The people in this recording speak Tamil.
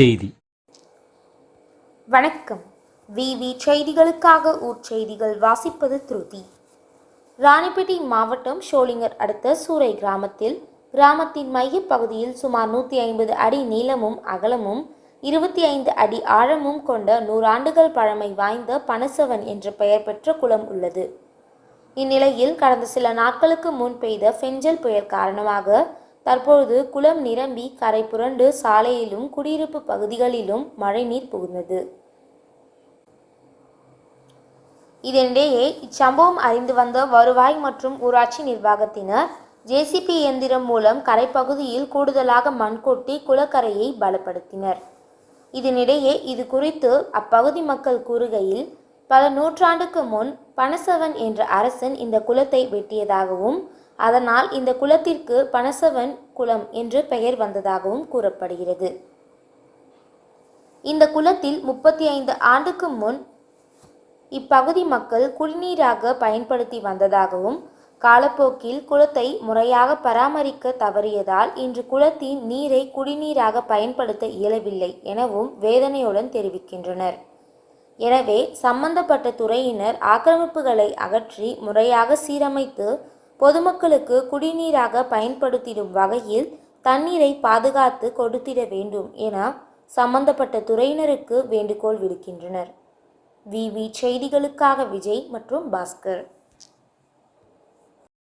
செய்தி. வணக்கம். விவி செய்திகளுக்காக ஊர் செய்திகள் வாசிப்பது திருதி. ராணிப்பேட்டை மாவட்டம் ஷோலிங்கர் அடுத்த சூறை கிராமத்தில் கிராமத்தின் மையப் பகுதியில் சுமார் நூற்றி ஐம்பது அடி நீளமும் அகலமும் இருபத்தி ஐந்து அடி ஆழமும் கொண்ட நூறாண்டுகள் பழமை வாய்ந்த பனசவன் என்ற பெயர் பெற்ற குளம் உள்ளது. இந்நிலையில் கடந்த சில நாட்களுக்கு முன் பெய்த ஃபெஞ்சல் புயல் காரணமாக தற்பொழுது குளம் நிரம்பி கரை புரண்டு சாலையிலும் குடியிருப்பு பகுதிகளிலும் மழைநீர் புகுந்தது. இதனிடையே இச்சம்பவம் அறிந்து வந்த வருவாய் மற்றும் ஊராட்சி நிர்வாகத்தினர் ஜேசிபி இயந்திரம் மூலம் கரைப்பகுதியில் கூடுதலாக மண் கொட்டி குளக்கரையை பலப்படுத்தினர். இதனிடையே இது குறித்து அப்பகுதி மக்கள் கூறுகையில் பல நூற்றாண்டுக்கு முன் பனசவன் என்ற அரசன் இந்த குளத்தை வெட்டியதாகவும் அதனால் இந்த குளத்திற்கு பனசவன் குளம் என்று பெயர் வந்ததாகவும் கூறப்படுகிறது. இந்த குளத்தில் முப்பத்தி ஐந்து ஆண்டுக்கு முன் இப்பகுதி மக்கள் குடிநீராக பயன்படுத்தி வந்ததாகவும் காலப்போக்கில் குளத்தை முறையாக பராமரிக்க தவறியதால் இன்று குளத்தின் நீரை குடிநீராக பயன்படுத்த இயலவில்லை எனவும் வேதனையுடன் தெரிவிக்கின்றனர். எனவே சம்பந்தப்பட்ட துறையினர் ஆக்கிரமிப்புகளை அகற்றி முறையாக சீரமைத்து பொதுமக்களுக்கு குடிநீராக பயன்படுத்திடும் வகையில் தண்ணீரை பாதுகாத்து கொடுத்திட வேண்டும் என சம்பந்தப்பட்ட துறையினருக்கு வேண்டுகோள் விடுக்கின்றனர். விவி செய்திகளுக்காக விஜய் மற்றும் பாஸ்கர்.